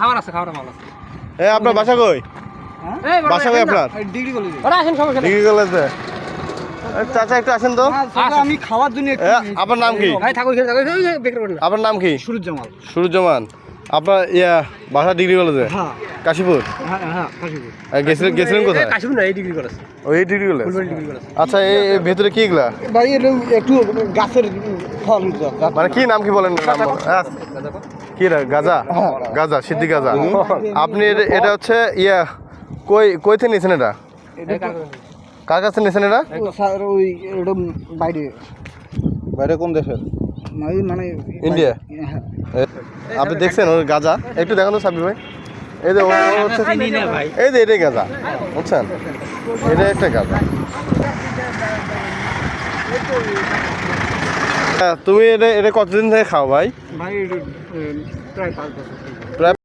খাবার আছে খাবার ভালো আছে। এ আপনার বাসা কই? এই বাসা কই আপনার? ডিগ্রি কলেজে। ওরা আসেন সমস্যা ডিগ্রি কলেজে? চাচা একটু আসেন তো। আমি খাওয়ার জন্য একটু আপনার নাম কি? ভাই থাকো এই বেকার করেন না। আপনার নাম কি? সুরজ জামাল সুরুজ্জামান। আপনার ইয়া বাসা ডিগ্রি কলেজে? হ্যাঁ। কাশীপুর? হ্যাঁ হ্যাঁ কাশীপুর। গেছিলেন গেছিলেন কোথায়? কাশিম না এই ডিগ্রি করেছে ওই ডিগ্রি কলেজ? ডিগ্রি করেছে আচ্ছা এই এই ভেতরে কি এগুলা? ভাই একটু গাছের ফল মানে কি নাম কি বলেন? নাম বলেন। কি গাজা? গাজা সিদ্ধি গাজা। আপনি এটা- এটা হচ্ছে ইয়া কই কই থেকে নিয়েছেন এটা? কার কাছে নিয়েছেন এটা? ওই বাইরে। বাইরে কোন দেশের? মানে ইন্ডিয়া? হ্যাঁ। আপনি দেখছেন ওর গাজা? একটু দেখানো সাবি ভাই। এই যে হচ্ছে এই যে এটাই গাজা বুঝছেন? এটা একটা গাজা। তুমি এটা এটা কতদিন থেকে খাও ভাই? ভাই প্রায় পাঁচ বছর।